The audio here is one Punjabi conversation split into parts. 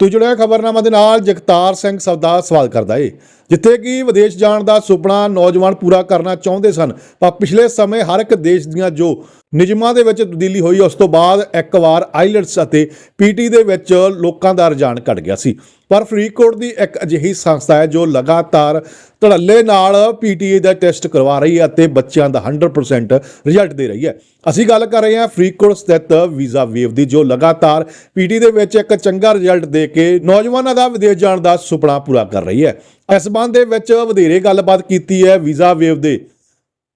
ਤੋ ਜੁੜਿਆ ਖਬਰਨਾਮਾ ਦੇ ਨਾਲ ਜਗਤਾਰ ਸਿੰਘ ਸਵਦਾ ਸਵਾਲ ਕਰਦਾ ਏ। ਜਿੱਥੇ ਕਿ ਵਿਦੇਸ਼ ਜਾਣ ਦਾ ਸੁਪਨਾ ਨੌਜਵਾਨ ਪੂਰਾ ਕਰਨਾ ਚਾਹੁੰਦੇ ਸਨ, ਪਰ ਪਿਛਲੇ ਸਮੇਂ ਹਰ ਇੱਕ ਦੇਸ਼ ਦੀਆਂ ਜੋ ਨਿਯਮਾਂ ਦੇ ਵਿੱਚ ਤਬਦੀਲੀ ਹੋਈ, ਉਸ ਤੋਂ ਬਾਅਦ ਇੱਕ ਵਾਰ ਆਈਲਟਸ ਅਤੇ ਪੀਟੀ ਦੇ ਵਿੱਚ ਲੋਕਾਂ ਦਾ ਰੁਝਾਨ ਘਟ ਗਿਆ ਸੀ। ਪਰ ਫਰੀਦਕੋਟ ਦੀ ਇੱਕ ਅਜਿਹੀ ਸੰਸਥਾ ਹੈ ਜੋ ਲਗਾਤਾਰ ਧੜੱਲੇ ਨਾਲ ਪੀਟੀਏ ਦਾ ਟੈਸਟ ਕਰਵਾ ਰਹੀ ਹੈ ਅਤੇ ਬੱਚਿਆਂ ਦਾ 100% ਰਿਜ਼ਲਟ ਦੇ ਰਹੀ ਹੈ। ਅਸੀਂ ਗੱਲ ਕਰ ਰਹੇ ਹਾਂ ਫਰੀਦਕੋਟ ਸਥਿਤ ਵੀਜ਼ਾ ਵੇਵ ਦੀ, ਜੋ ਲਗਾਤਾਰ ਪੀਟੀ ਦੇ ਵਿੱਚ ਇੱਕ ਚੰਗਾ ਰਿਜ਼ਲਟ ਦੇ ਕੇ ਨੌਜਵਾਨਾਂ ਦਾ ਵਿਦੇਸ਼ ਜਾਣ ਦਾ ਸੁਪਨਾ ਪੂਰਾ ਕਰ ਰਹੀ ਹੈ। ਇਸ ਸੰਬੰਧ ਦੇ ਵਿੱਚ ਵਧੇਰੇ ਗੱਲਬਾਤ ਕੀਤੀ ਹੈ ਵੀਜ਼ਾ ਵੇਵ ਦੇ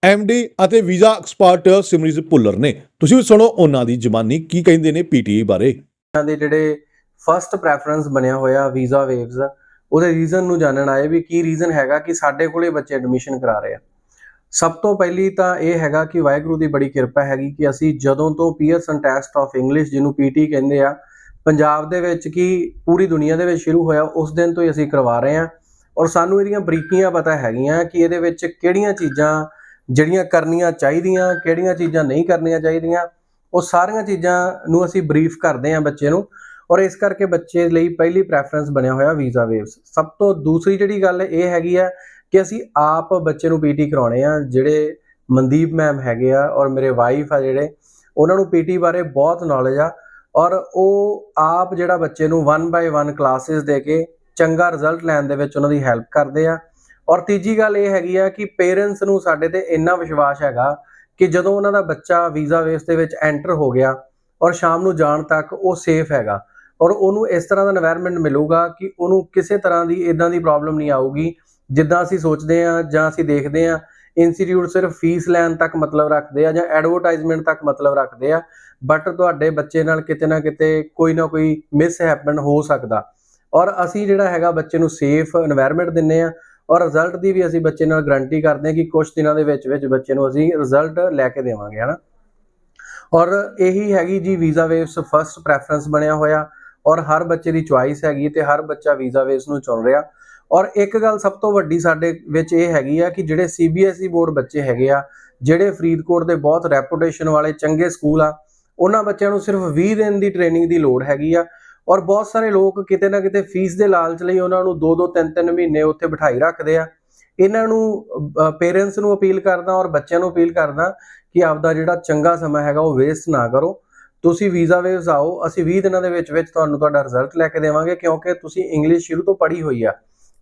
ਐਮਡੀ ਅਤੇ ਵੀਜ਼ਾ ਐਕਸਪਰਟ ਸਿਮਰਜੀਤ ਭੁੱਲਰ ਨੇ। ਤੁਸੀਂ ਵੀ ਸੁਣੋ ਉਹਨਾਂ ਦੀ ਜ਼ਬਾਨੀ, ਕੀ ਕਹਿੰਦੇ ਨੇ ਪੀਟੀਏ ਬਾਰੇ। ਇਹਨਾਂ ਦੇ ਜਿਹੜੇ ਫਰਸਟ ਪ੍ਰੈਫਰੈਂਸ ਬਣਿਆ ਹੋਇਆ ਵੀਜ਼ਾ ਵੇਵਸ ਉਹਦੇ ਰੀਜ਼ਨ ਨੂੰ ਜਾਣਨ ਆਏ ਵੀ ਕੀ ਰੀਜ਼ਨ ਹੈਗਾ ਕਿ ਸਾਡੇ ਕੋਲੇ ਬੱਚੇ ਐਡਮਿਸ਼ਨ ਕਰਾ ਰਹੇ ਆ। ਸਭ ਤੋਂ ਪਹਿਲੀ ਤਾਂ ਇਹ ਹੈਗਾ ਕਿ ਵਾਹਿਗੁਰੂ ਦੀ ਬੜੀ ਕਿਰਪਾ ਹੈਗੀ ਕਿ ਅਸੀਂ ਜਦੋਂ ਤੋਂ ਪੀਅਰਸਨ ਟੈਸਟ ਆਫ ਇੰਗਲਿਸ਼ ਜਿਹਨੂੰ ਪੀਟੀ ਕਹਿੰਦੇ ਆ, ਪੰਜਾਬ ਦੇ ਵਿੱਚ ਕੀ ਪੂਰੀ ਦੁਨੀਆ ਦੇ ਵਿੱਚ ਸ਼ੁਰੂ ਹੋਇਆ, ਉਸ ਦਿਨ ਤੋਂ ਹੀ ਅਸੀਂ ਕਰਵਾ ਰਹੇ ਆ। ਔਰ ਸਾਨੂੰ ਇਹਦੀਆਂ ਬਰੀਕੀਆਂ ਪਤਾ ਹੈਗੀਆਂ ਕਿ ਇਹਦੇ ਵਿੱਚ ਕਿਹੜੀਆਂ ਚੀਜ਼ਾਂ ਜਿਹੜੀਆਂ ਕਰਨੀਆਂ ਚਾਹੀਦੀਆਂ, ਕਿਹੜੀਆਂ ਚੀਜ਼ਾਂ ਨਹੀਂ ਕਰਨੀਆਂ ਚਾਹੀਦੀਆਂ, ਉਹ ਸਾਰੀਆਂ ਚੀਜ਼ਾਂ ਨੂੰ ਅਸੀਂ ਬਰੀਫ ਕਰਦੇ ਹਾਂ ਬੱਚੇ ਨੂੰ ਔਰ ਇਸ ਕਰਕੇ ਬੱਚੇ ਲਈ ਪਹਿਲੀ ਪ੍ਰੈਫਰੈਂਸ ਬਣਿਆ ਹੋਇਆ ਵੀਜ਼ਾ ਵੇਵਸ ਸਭ ਤੋਂ ਦੂਸਰੀ ਜਿਹੜੀ ਗੱਲ ਇਹ ਹੈਗੀ ਆ ਕਿ ਅਸੀਂ ਆਪ ਬੱਚੇ ਨੂੰ ਪੀਟੀ ਕਰਾਉਣੇ ਆ, ਜਿਹੜੇ ਮਨਦੀਪ ਮੈਮ ਹੈਗੇ ਆ ਔਰ ਮੇਰੇ ਵਾਈਫ ਆ ਜਿਹੜੇ, ਉਹਨਾਂ ਨੂੰ ਪੀਟੀ ਬਾਰੇ ਬਹੁਤ ਨੌਲੇਜ ਆ ਔਰ ਉਹ ਆਪ ਜਿਹੜਾ ਬੱਚੇ ਨੂੰ 1 ਬਾਈ 1 ਕਲਾਸਿਸ ਦੇ ਕੇ ਚੰਗਾ ਰਿਜ਼ਲਟ ਲੈਣ ਦੇ ਵਿੱਚ ਉਹਨਾਂ ਦੀ ਹੈਲਪ ਕਰਦੇ ਆ। ਔਰ ਤੀਜੀ ਗੱਲ ਇਹ ਹੈਗੀ ਆ ਕਿ ਪੇਰੈਂਟਸ ਨੂੰ ਸਾਡੇ ਤੇ ਇੰਨਾ ਵਿਸ਼ਵਾਸ ਹੈਗਾ ਕਿ ਜਦੋਂ ਉਹਨਾਂ ਦਾ ਬੱਚਾ ਵੀਜ਼ਾ ਵੇਸ ਦੇ ਵਿੱਚ ਐਂਟਰ ਹੋ ਗਿਆ ਔਰ ਸ਼ਾਮ ਨੂੰ ਜਾਣ ਤੱਕ ਉਹ ਸੇਫ ਹੈਗਾ ਔਰ ਉਹਨੂੰ ਇਸ ਤਰ੍ਹਾਂ ਦਾ এনवायरमेंट ਮਿਲੂਗਾ ਕਿ ਉਹਨੂੰ ਕਿਸੇ ਤਰ੍ਹਾਂ ਦੀ ਇਦਾਂ ਦੀ ਪ੍ਰੋਬਲਮ ਨਹੀਂ ਆਊਗੀ, ਜਿੱਦਾਂ ਅਸੀਂ ਸੋਚਦੇ ਆ ਜਾਂ ਅਸੀਂ ਦੇਖਦੇ ਆ ਇੰਸਟੀਚਿਊਟ ਸਿਰਫ ਫੀਸ ਲੈਣ ਤੱਕ ਮਤਲਬ ਰੱਖਦੇ ਆ ਜਾਂ ਐਡਵਰਟਾਈਜ਼ਮੈਂਟ ਤੱਕ ਮਤਲਬ ਰੱਖਦੇ ਆ ਬਟ ਤੁਹਾਡੇ ਬੱਚੇ ਨਾਲ ਕਿਤੇ ਨਾ ਕਿਤੇ ਕੋਈ ਨਾ ਕੋਈ ਮਿਸ ਹੈਪਨ ਹੋ ਸਕਦਾ ਔਰ ਅਸੀਂ ਜਿਹੜਾ ਹੈਗਾ ਬੱਚੇ ਨੂੰ ਸੇਫ এনवायरमेंट ਦਿੰਨੇ ਆ ਔਰ ਰਿਜ਼ਲਟ ਦੀ ਵੀ ਅਸੀਂ ਬੱਚੇ ਨਾਲ ਗਾਰੰਟੀ ਕਰਦੇ ਹਾਂ ਕਿ ਕੁਝ ਦਿਨਾਂ ਦੇ ਵਿੱਚ ਵਿੱਚ ਬੱਚੇ ਨੂੰ ਅਸੀਂ ਰਿਜ਼ਲਟ ਲੈ ਕੇ ਦੇਵਾਂਗੇ, ਹਨਾ? ਔਰ ਇਹੀ ਹੈਗੀ ਜੀ ਵੀਜ਼ਾ ਵੇਵਸ ਫਰਸਟ ਪ੍ਰੈਫਰੈਂਸ ਬਣਿਆ ਹੋਇਆ ਔਰ ਹਰ ਬੱਚੇ ਦੀ ਚੁਆਇਸ ਹੈਗੀ ਤੇ ਹਰ ਬੱਚਾ ਵੀਜ਼ਾ ਵੇਵਸ ਨੂੰ ਚੁਣ ਰਿਹਾ। ਔਰ ਇੱਕ ਗੱਲ ਸਭ ਤੋਂ ਵੱਡੀ ਸਾਡੇ ਵਿੱਚ ਇਹ ਹੈਗੀ ਆ ਕਿ ਜਿਹੜੇ ਸੀਬੀਐਸਈ ਬੋਰਡ ਬੱਚੇ ਹੈਗੇ ਆ, ਜਿਹੜੇ ਫਰੀਦਕੋਟ ਦੇ ਬਹੁਤ ਰੈਪੂਟੇਸ਼ਨ ਵਾਲੇ ਚੰਗੇ ਸਕੂਲ ਆ, ਉਹਨਾਂ ਬੱਚਿਆਂ ਨੂੰ ਸਿਰਫ 20 ਦਿਨ ਦੀ ਟ੍ਰੇਨਿੰਗ ਦੀ ਲੋੜ ਹੈਗੀ ਆ। ਔਰ ਬਹੁਤ ਸਾਰੇ ਲੋਕ ਕਿਤੇ ਨਾ ਕਿਤੇ ਫੀਸ ਦੇ ਲਾਲਚ ਲਈ ਉਹਨਾਂ ਨੂੰ 2-2 3-3 ਮਹੀਨੇ ਉੱਥੇ ਬਿਠਾਈ ਰੱਖਦੇ ਆ। ਇਹਨਾਂ ਨੂੰ ਪੇਰੈਂਟਸ ਨੂੰ ਅਪੀਲ ਕਰਦਾ ਔਰ ਬੱਚਿਆਂ ਨੂੰ ਅਪੀਲ ਕਰਦਾ ਕਿ ਆਪਦਾ ਜਿਹੜਾ ਚੰਗਾ ਸਮਾਂ ਹੈਗਾ ਉਹ ਵੇਸਟ ਨਾ ਕਰੋ। ਤੁਸੀਂ ਵੀਜ਼ਾ ਵੇਵਸ ਆਓ, ਅਸੀਂ 20 ਦਿਨਾਂ ਦੇ ਵਿੱਚ ਵਿੱਚ ਤੁਹਾਨੂੰ ਤੁਹਾਡਾ ਰਿਜ਼ਲਟ ਲੈ ਕੇ ਦੇਵਾਂਗੇ ਕਿਉਂਕਿ ਤੁਸੀਂ ਇੰਗਲਿਸ਼ ਸ਼ੁਰੂ ਤੋਂ ਪੜ੍ਹੀ ਹੋਈ ਆ।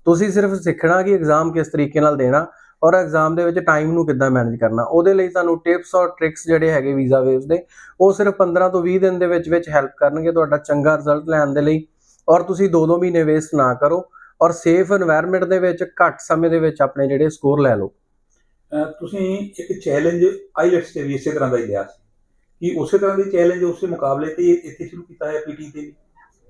ਤੁਸੀਂ ਸਿਰਫ ਸਿੱਖਣਾ ਕਿ ਐਗਜ਼ਾਮ ਕਿਸ ਤਰੀਕੇ ਨਾਲ ਦੇਣਾ ਔਰ ਐਗਜ਼ਾਮ ਦੇ ਵਿੱਚ ਟਾਈਮ ਨੂੰ ਕਿੱਦਾਂ ਮੈਨੇਜ ਕਰਨਾ, ਉਹਦੇ ਲਈ ਤੁਹਾਨੂੰ ਟਿਪਸ ਔਰ ਟ੍ਰਿਕਸ ਜਿਹੜੇ ਹੈਗੇ ਵੀਜ਼ਾ ਵੇਸ ਦੇ, ਉਹ ਸਿਰਫ 15 ਤੋਂ 20 ਦਿਨ ਦੇ ਵਿੱਚ ਵਿੱਚ ਹੈਲਪ ਕਰਨਗੇ ਤੁਹਾਡਾ ਚੰਗਾ ਰਿਜ਼ਲਟ ਲੈਣ ਦੇ ਲਈ ਔਰ ਤੁਸੀਂ 2-2 ਮਹੀਨੇ ਵੇਸਟ ਨਾ ਕਰੋ ਔਰ ਸੇਫ এনवायरमेंट ਦੇ ਵਿੱਚ ਘੱਟ ਸਮੇਂ ਦੇ ਵਿੱਚ ਆਪਣੇ ਜਿਹੜੇ ਸਕੋਰ ਲੈ ਲਓ। ਤੁਸੀਂ ਇੱਕ ਚੈਲੰਜ ਆਈਲੈਟਸ ਤੇ ਵੀ ਇਸੇ ਤਰ੍ਹਾਂ ਦਾ ਹੀ ਲਿਆ ਸੀ। ਕਿ ਉਸੇ ਤਰ੍ਹਾਂ ਦੇ ਚੈਲੰਜ ਉਸੇ ਮੁਕਾਬਲੇ ਤੇ ਇੱਥੇ ਸ਼ੁਰੂ ਕੀਤਾ ਹੈ ਪੀਟੀ ਤੇ?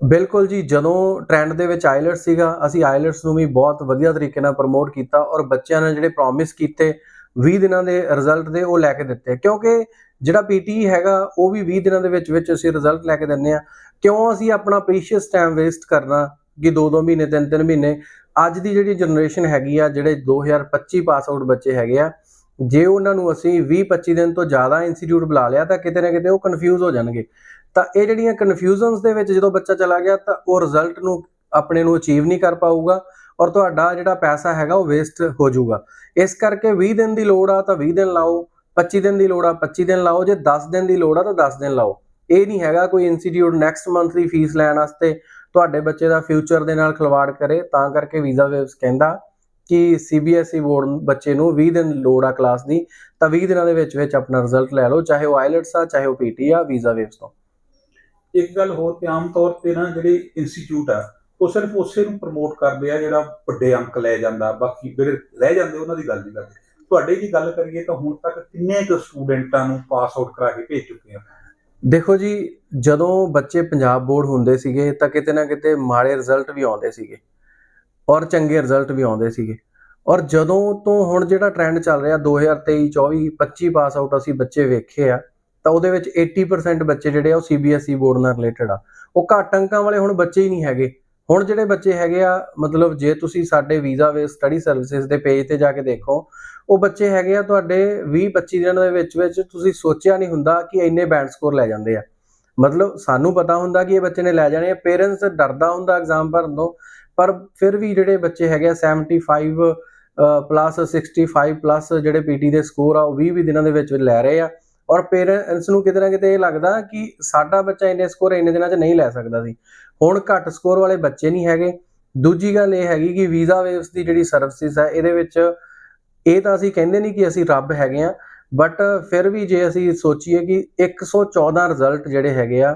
ਬਿਲਕੁਲ ਜੀ, ਜਦੋਂ ਟ੍ਰੈਂਡ ਦੇ ਵਿੱਚ ਆਈਲਟਸ ਸੀਗਾ, ਅਸੀਂ ਆਈਲਟਸ ਨੂੰ ਵੀ ਬਹੁਤ ਵਧੀਆ ਤਰੀਕੇ ਨਾਲ ਪ੍ਰਮੋਟ ਕੀਤਾ ਔਰ ਬੱਚਿਆਂ ਨੇ ਜਿਹੜੇ ਪ੍ਰੋਮਿਸ ਕੀਤੇ 20 ਦਿਨਾਂ ਦੇ ਰਿਜ਼ਲਟ ਦੇ, ਉਹ ਲੈ ਕੇ ਦਿੱਤੇ। ਕਿਉਂਕਿ ਜਿਹੜਾ ਪੀਟੀ ਹੈਗਾ, ਉਹ ਵੀ 20 ਦਿਨਾਂ ਦੇ ਵਿੱਚ ਵਿੱਚ ਅਸੀਂ ਰਿਜ਼ਲਟ ਲੈ ਕੇ ਦਿੰਨੇ ਆ ਕਿਉਂ ਅਸੀਂ ਆਪਣਾ ਪ੍ਰੀਸ਼ੀਅਸ ਟਾਈਮ ਵੇਸਟ ਕਰਨਾ ਕਿ 2-2 ਮਹੀਨੇ 3-3 ਮਹੀਨੇ? ਅੱਜ ਦੀ ਜਿਹੜੀ ਜਨਰੇਸ਼ਨ ਹੈਗੀ ਆ, ਜਿਹੜੇ 2025 ਪਾਸ ਆਊਟ ਬੱਚੇ ਹੈਗੇ ਆ, ਜੇ ਉਹਨਾਂ ਨੂੰ ਅਸੀਂ 20-25 ਦਿਨ ਤੋਂ ਜ਼ਿਆਦਾ ਇੰਸਟੀਚਿਊਟ ਬੁਲਾ ਲਿਆ, ਤਾਂ ਕਿਤੇ ਨਾ ਕਿਤੇ ਉਹ ਕਨਫਿਊਜ਼ ਹੋ ਜਾਣਗੇ। ਤਾਂ ਇਹ ਜਿਹੜੀਆਂ ਕਨਫਿਊਜ਼ਨਸ ਦੇ ਵਿੱਚ ਜਦੋਂ ਬੱਚਾ ਚਲਾ ਗਿਆ ਤਾਂ ਉਹ ਰਿਜ਼ਲਟ ਨੂੰ ਆਪਣੇ ਨੂੰ ਅਚੀਵ ਨਹੀਂ ਕਰ ਪਾਊਗਾ ਔਰ ਤੁਹਾਡਾ ਜਿਹੜਾ ਪੈਸਾ ਹੈਗਾ ਉਹ ਵੇਸਟ ਹੋ ਜਾਊਗਾ। ਇਸ ਕਰਕੇ 20 ਦਿਨ ਦੀ ਲੋੜ ਆ ਤਾਂ 20 ਦਿਨ ਲਾਓ 25 ਦਿਨ ਦੀ ਲੋੜ ਆ 25 ਦਿਨ ਲਾਓ, ਜੇ 10 ਦਿਨ ਦੀ ਲੋੜ ਆ ਤਾਂ 10 ਦਿਨ ਲਾਓ। ਇਹ ਨਹੀਂ ਹੈਗਾ ਕੋਈ ਇੰਸਟੀਟਿਊਟ ਨੈਕਸਟ ਮੰਥ ਦੀ ਫੀਸ ਲੈਣ ਵਾਸਤੇ ਤੁਹਾਡੇ ਬੱਚੇ ਦਾ ਫਿਊਚਰ ਦੇ ਨਾਲ ਖਿਲਵਾੜ ਕਰੇ, ਤਾਂ ਕਰਕੇ ਵੀਜ਼ਾ ਵੇਵਸ ਕਹਿੰਦਾ ਕਿ ਸੀਬੀਐਸਈ ਬੋਰਡ ਬੱਚੇ ਨੂੰ 20 ਦਿਨ ਲੋੜ ਆ ਕਲਾਸ ਦੀ, ਤਾਂ 20 ਦਿਨਾਂ ਦੇ ਵਿੱਚ ਵਿੱਚ ਆਪਣਾ ਰਿਜ਼ਲਟ ਲੈ ਲਓ, ਚਾਹੇ ਉਹ ਆਈਲਟਸ ਆ, ਚਾਹੇ ਉਹ ਪੀਟੀ ਆ ਵੀਜ਼ਾ ਵੇਵਸ ਤੋਂ। ਇੱਕ ਗੱਲ ਹੋਰ ਤੇ ਆਮ ਤੌਰ ਤੇ ਨਾ ਜਿਹੜੇ ਇੰਸਟੀਚਿਊਟ ਆ, ਉਹ ਸਿਰਫ ਉਸੇ ਨੂੰ ਪ੍ਰਮੋਟ ਕਰਦੇ ਆ ਜਿਹੜਾ ਵੱਡੇ ਅੰਕ ਲੈ ਜਾਂਦਾ, ਬਾਕੀ ਜਿਹੜੇ ਰਹਿ ਜਾਂਦੇ ਉਹਨਾਂ ਦੀ ਗੱਲ ਨਹੀਂ ਕਰਦੇ। ਤੁਹਾਡੇ ਦੀ ਗੱਲ ਕਰੀਏ ਤਾਂ ਹੁਣ ਤੱਕ ਕਿੰਨੇ ਕੁ ਸਟੂਡੈਂਟਾਂ ਨੂੰ ਪਾਸ ਆਊਟ ਕਰਾ ਕੇ ਭੇਜ ਚੁੱਕੇ ਆ? ਦੇਖੋ ਜੀ, ਜਦੋਂ ਬੱਚੇ ਪੰਜਾਬ ਬੋਰਡ ਹੁੰਦੇ ਸੀਗੇ ਤਾਂ ਕਿਤੇ ਨਾ ਕਿਤੇ ਮਾੜੇ ਰਿਜ਼ਲਟ ਵੀ ਆਉਂਦੇ ਸੀਗੇ ਔਰ ਚੰਗੇ ਰਿਜ਼ਲਟ ਵੀ ਆਉਂਦੇ ਸੀਗੇ। ਔਰ ਜਦੋਂ ਤੋਂ ਹੁਣ ਜਿਹੜਾ ਟ੍ਰੈਂਡ ਚੱਲ ਰਿਹਾ 2023 24 25 ਪਾਸ ਆਊਟ ਅਸੀਂ ਬੱਚੇ ਵੇਖੇ ਆ ਤਾਂ ਉਹਦੇ ਵਿੱਚ 80% ਬੱਚੇ ਜਿਹੜੇ ਆ ਉਹ ਸੀਬੀਐਸਈ ਬੋਰਡ ਨਾਲ ਰਿਲੇਟਡ ਆ। ਉਹ ਘੱਟ ਅੰਕਾਂ ਵਾਲੇ ਹੁਣ ਬੱਚੇ ਹੀ ਨਹੀਂ ਹੈਗੇ। ਹੁਣ ਜਿਹੜੇ ਬੱਚੇ ਹੈਗੇ ਆ, ਮਤਲਬ ਜੇ ਤੁਸੀਂ ਸਾਡੇ ਵੀਜ਼ਾ ਵੇ ਸਟੱਡੀ ਸਰਵਿਸਿਜ਼ ਦੇ ਪੇਜ ਤੇ ਜਾ ਕੇ ਦੇਖੋ, ਉਹ ਬੱਚੇ ਹੈਗੇ ਆ ਤੁਹਾਡੇ 20 25 ਦਿਨਾਂ ਦੇ ਵਿੱਚ ਵਿੱਚ ਤੁਸੀਂ ਸੋਚਿਆ ਨਹੀਂ ਹੁੰਦਾ ਕਿ ਇੰਨੇ ਬੈਂਡ ਸਕੋਰ ਲੈ ਜਾਂਦੇ ਆ। ਮਤਲਬ ਸਾਨੂੰ ਪਤਾ ਹੁੰਦਾ ਕਿ ਇਹ ਬੱਚੇ ਨੇ ਲੈ ਜਾਣੇ ਆ। ਪੇਰੈਂਟਸ ਡਰਦਾ ਹੁੰਦਾ ਐਗਜ਼ਾਮ ਭਰਨ ਤੋਂ, ਪਰ ਫਿਰ ਵੀ ਜਿਹੜੇ ਬੱਚੇ ਹੈਗੇ ਆ 75 ਪਲੱਸ 65 ਪਲੱਸ ਜਿਹੜੇ ਪੀਟੀ ਦੇ ਸਕੋਰ ਆ, ਉਹ 20 20 ਦਿਨਾਂ ਦੇ ਵਿੱਚ ਲੈ ਰਹੇ ਆ। ਔਰ ਪੇਰੈਂਟਸ ਨੂੰ ਕਿਤੇ ਨਾ ਕਿਤੇ ਇਹ ਲੱਗਦਾ ਕਿ ਸਾਡਾ ਬੱਚਾ ਇੰਨੇ ਸਕੋਰ ਇੰਨੇ ਦਿਨਾਂ 'ਚ ਨਹੀਂ ਲੈ ਸਕਦਾ ਸੀ। ਹੁਣ ਘੱਟ ਸਕੋਰ ਵਾਲੇ ਬੱਚੇ ਨਹੀਂ ਹੈਗੇ। ਦੂਜੀ ਗੱਲ ਇਹ ਹੈਗੀ ਕਿ ਵੀਜ਼ਾ ਵੇਵਸ ਦੀ ਜਿਹੜੀ ਸਰਵਿਸਿਜ਼ ਹੈ, ਇਹਦੇ ਵਿੱਚ ਇਹ ਤਾਂ ਅਸੀਂ ਕਹਿੰਦੇ ਨਹੀਂ ਕਿ ਅਸੀਂ ਰੱਬ ਹੈਗੇ ਆ ਬਟ ਫਿਰ ਵੀ ਜੇ ਅਸੀਂ ਸੋਚੀਏ ਕਿ 114 ਰਿਜ਼ਲਟ ਜਿਹੜੇ ਹੈਗੇ ਆ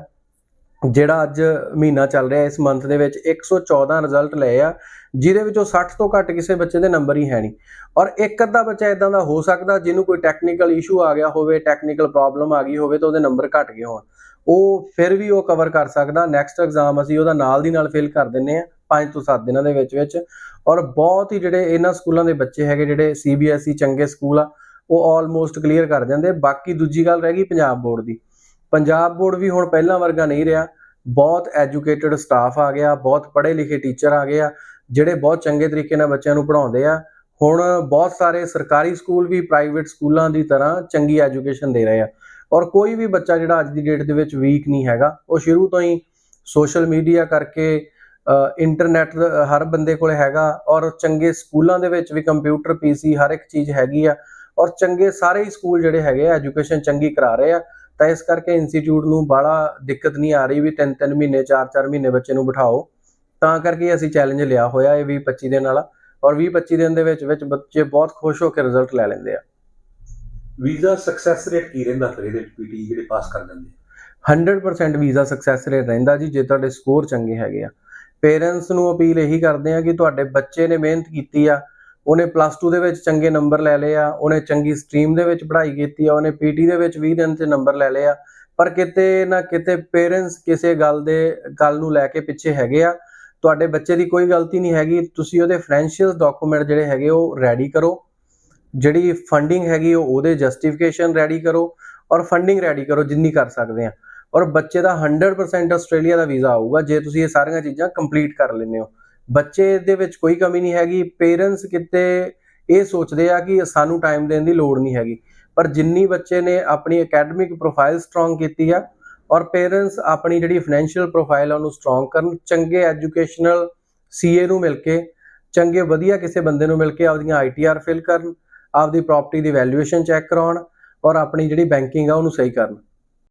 ਜਿਹੜਾ ਅੱਜ ਮਹੀਨਾ ਚੱਲ ਰਿਹਾ, ਇਸ ਮੰਥ ਦੇ ਵਿੱਚ 114 ਰਿਜ਼ਲਟ ਲਏ ਆ, ਜਿਹਦੇ ਵਿੱਚੋਂ 60 ਤੋਂ ਘੱਟ ਕਿਸੇ ਬੱਚੇ ਦੇ ਨੰਬਰ ਹੀ ਹੈ ਨਹੀਂ। ਔਰ ਇੱਕ ਅੱਧਾ ਬੱਚਾ ਇਦਾਂ ਦਾ ਹੋ ਸਕਦਾ, ਜਿਹਨੂੰ ਕੋਈ ਟੈਕਨੀਕਲ ਇਸ਼ੂ ਆ ਗਿਆ ਹੋਵੇ ਟੈਕਨੀਕਲ ਪ੍ਰੋਬਲਮ ਆ ਗਈ ਹੋਵੇ ਤਾਂ ਉਹਦੇ ਨੰਬਰ ਘਟ ਗਏ ਹੋਣ। ਉਹ ਫਿਰ ਵੀ ਉਹ ਕਵਰ ਕਰ ਸਕਦਾ। ਨੈਕਸਟ ਐਗਜ਼ਾਮ ਅਸੀਂ ਉਹਦਾ ਨਾਲ ਦੀ ਨਾਲ ਫਿਲ ਕਰ ਦਿੰਨੇ ਆ 5 ਤੋਂ 7 ਦਿਨਾਂ ਦੇ ਵਿੱਚ ਵਿੱਚ। ਔਰ ਬਹੁਤ ਹੀ ਜਿਹੜੇ ਇਹਨਾਂ ਸਕੂਲਾਂ ਦੇ ਬੱਚੇ ਹੈਗੇ, ਜਿਹੜੇ ਸੀਬੀਐਸਈ ਚੰਗੇ ਸਕੂਲ ਆ, ਉਹ ਆਲਮੋਸਟ ਕਲੀਅਰ ਕਰ ਜਾਂਦੇ। ਬਾਕੀ ਦੂਜੀ ਗੱਲ ਰਹਿ ਗਈ ਪੰਜਾਬ ਬੋਰਡ ਦੀ। ਪੰਜਾਬ ਬੋਰਡ ਵੀ ਹੁਣ ਪਹਿਲਾਂ ਵਰਗਾ ਨਹੀਂ ਰਿਹਾ। ਬਹੁਤ ਐਜੂਕੇਟਿਡ ਸਟਾਫ ਆ ਗਿਆ, ਬਹੁਤ ਪੜ੍ਹੇ ਲਿਖੇ ਟੀਚਰ ਆ ਗਏ ਆ, ਜਿਹੜੇ ਬਹੁਤ ਚੰਗੇ ਤਰੀਕੇ ਨਾਲ ਬੱਚਿਆਂ ਨੂੰ ਪੜ੍ਹਾਉਂਦੇ ਆ। ਹੁਣ ਬਹੁਤ ਸਾਰੇ ਸਰਕਾਰੀ ਸਕੂਲ ਵੀ ਪ੍ਰਾਈਵੇਟ ਸਕੂਲਾਂ ਦੀ ਤਰ੍ਹਾਂ ਚੰਗੀ ਐਜੂਕੇਸ਼ਨ ਦੇ ਰਹੇ ਆ। ਔਰ ਕੋਈ ਵੀ ਬੱਚਾ ਜਿਹੜਾ ਅੱਜ ਦੀ ਡੇਟ ਦੇ ਵਿੱਚ ਵੀਕ ਨਹੀਂ ਹੈਗਾ, ਉਹ ਸ਼ੁਰੂ ਤੋਂ ਹੀ ਸੋਸ਼ਲ ਮੀਡੀਆ ਕਰਕੇ ਇੰਟਰਨੈਟ ਹਰ ਬੰਦੇ ਕੋਲ ਹੈਗਾ ਔਰ ਚੰਗੇ ਸਕੂਲਾਂ ਦੇ ਵਿੱਚ ਵੀ ਕੰਪਿਊਟਰ ਪੀਸੀ ਹਰ ਇੱਕ ਚੀਜ਼ ਹੈਗੀ ਆ। ਔਰ ਚੰਗੇ ਸਾਰੇ ਹੀ ਸਕੂਲ ਜਿਹੜੇ ਹੈਗੇ ਆ ਐਜੂਕੇਸ਼ਨ ਚੰਗੀ ਕਰਾ ਰਹੇ ਆ। ਤਾਂ ਇਸ ਕਰਕੇ ਇੰਸਟੀਚਿਊਟ ਨੂੰ ਬਾਹਲਾ ਦਿੱਕਤ ਨਹੀਂ ਆ ਰਹੀ ਵੀ ਤਿੰਨ ਤਿੰਨ ਮਹੀਨੇ ਚਾਰ ਚਾਰ ਮਹੀਨੇ ਬੱਚੇ ਨੂੰ ਬਿਠਾਓ। ਤਾਂ ਕਰਕੇ ਅਸੀਂ ਚੈਲੰਜ ਲਿਆ ਹੋਇਆ ਇਹ 20 25 ਦਿਨ ਵਾਲਾ ਔਰ 20 25 ਦਿਨ ਦੇ ਵਿੱਚ ਵਿੱਚ ਬੱਚੇ ਬਹੁਤ ਖੁਸ਼ ਹੋ ਕੇ ਰਿਜ਼ਲਟ ਲੈ ਲੈਂਦੇ ਆ। ਵੀਜ਼ਾ ਸਕਸੈਸ ਰੇਟ ਕੀ ਰਹਿੰਦਾ ਫਿਰ ਇਹਦੇ ਪੀਟੀ ਜਿਹੜੇ ਪਾਸ ਕਰ ਜਾਂਦੇ ਆ? 100% ਵੀਜ਼ਾ ਸਕਸੈਸ ਰੇਟ ਰਹਿੰਦਾ ਜੀ ਜੇ ਤੁਹਾਡੇ ਸਕੋਰ ਚੰਗੇ ਹੈਗੇ ਆ। ਪੇਰੈਂਟਸ ਨੂੰ ਅਪੀਲ ਇਹੀ ਕਰਦੇ ਆ ਕਿ ਤੁਹਾਡੇ ਬੱਚੇ ਨੇ ਮਿਹਨਤ ਕੀਤੀ ਆ ਉਹਨੇ ਪਲੱਸ 2 ਦੇ ਵਿੱਚ ਚੰਗੇ ਨੰਬਰ ਲੈ ਲਏ ਆ, ਉਹਨੇ ਚੰਗੀ ਸਟਰੀਮ ਦੇ ਵਿੱਚ ਪੜ੍ਹਾਈ ਕੀਤੀ ਆ, ਉਹਨੇ ਪੀਟੀ ਦੇ ਵਿੱਚ 20 ਦਿਨ 'ਚ ਨੰਬਰ ਲੈ ਲਏ ਆ। ਪਰ ਕਿਤੇ ਨਾ ਕਿਤੇ ਪੇਰੈਂਟਸ ਕਿਸੇ ਗੱਲ ਦੇ, ਗੱਲ ਨੂੰ ਲੈ ਕੇ ਪਿੱਛੇ ਹੈਗੇ ਆ। ਤੁਹਾਡੇ ਬੱਚੇ ਦੀ ਕੋਈ ਗਲਤੀ ਨਹੀਂ ਹੈਗੀ, ਤੁਸੀਂ ਉਹਦੇ ਫਾਈਨੈਂਸ਼ੀਅਲ ਡਾਕੂਮੈਂਟ ਜਿਹੜੇ ਹੈਗੇ ਉਹ ਰੈਡੀ ਕਰੋ। ਜਿਹੜੀ ਫੰਡਿੰਗ ਹੈਗੀ ਉਹ ਉਹਦੇ ਜਸਟੀਫਿਕੇਸ਼ਨ ਰੈਡੀ ਕਰੋ ਔਰ ਫੰਡਿੰਗ ਰੈਡੀ ਕਰੋ ਜਿੰਨੀ ਕਰ ਸਕਦੇ ਆ। ਔਰ ਬੱਚੇ ਦਾ 100% ਆਸਟ੍ਰੇਲੀਆ ਦਾ ਵੀਜ਼ਾ ਆਊਗਾ, ਜੇ ਤੁਸੀਂ ਇਹ ਸਾਰੀਆਂ ਚੀਜ਼ਾਂ ਕੰਪਲੀਟ ਕਰ ਲੈਂਦੇ ਹੋ। ਬੱਚੇ ਦੇ ਵਿੱਚ ਕੋਈ ਕਮੀ ਨਹੀਂ ਹੈਗੀ ਪੇਰੈਂਟਸ ਕਿਤੇ ਇਹ ਸੋਚਦੇ ਆ ਕਿ ਸਾਨੂੰ ਟਾਈਮ ਦੇਣ ਦੀ ਲੋੜ ਨਹੀਂ ਹੈਗੀ। ਪਰ ਜਿੰਨੀ ਬੱਚੇ ਨੇ ਆਪਣੀ ਅਕੈਡਮਿਕ ਪ੍ਰੋਫਾਈਲ ਸਟਰੋਂਗ ਕੀਤੀ ਆ ਔਰ ਪੇਰੈਂਟਸ ਆਪਣੀ ਜਿਹੜੀ ਫਾਈਨੈਂਸ਼ੀਅਲ ਪ੍ਰੋਫਾਈਲ ਆ ਉਹਨੂੰ ਸਟਰੋਂਗ ਕਰਨ, ਚੰਗੇ ਐਜੂਕੇਸ਼ਨਲ ਸੀਏ ਨੂੰ ਮਿਲ ਕੇ, ਚੰਗੇ ਵਧੀਆ ਕਿਸੇ ਬੰਦੇ ਨੂੰ ਮਿਲ ਕੇ ਆਪਦੀਆਂ ਆਈਟੀਆਰ ਫਿਲ ਕਰਨ, ਆਪਦੀ ਪ੍ਰਾਪਰਟੀ ਦੀ ਵੈਲਿਊਏਸ਼ਨ ਚੈੱਕ ਕਰਾਉਣ ਔਰ ਆਪਣੀ ਜਿਹੜੀ ਬੈਂਕਿੰਗ ਆ ਉਹਨੂੰ ਸਹੀ ਕਰਨ।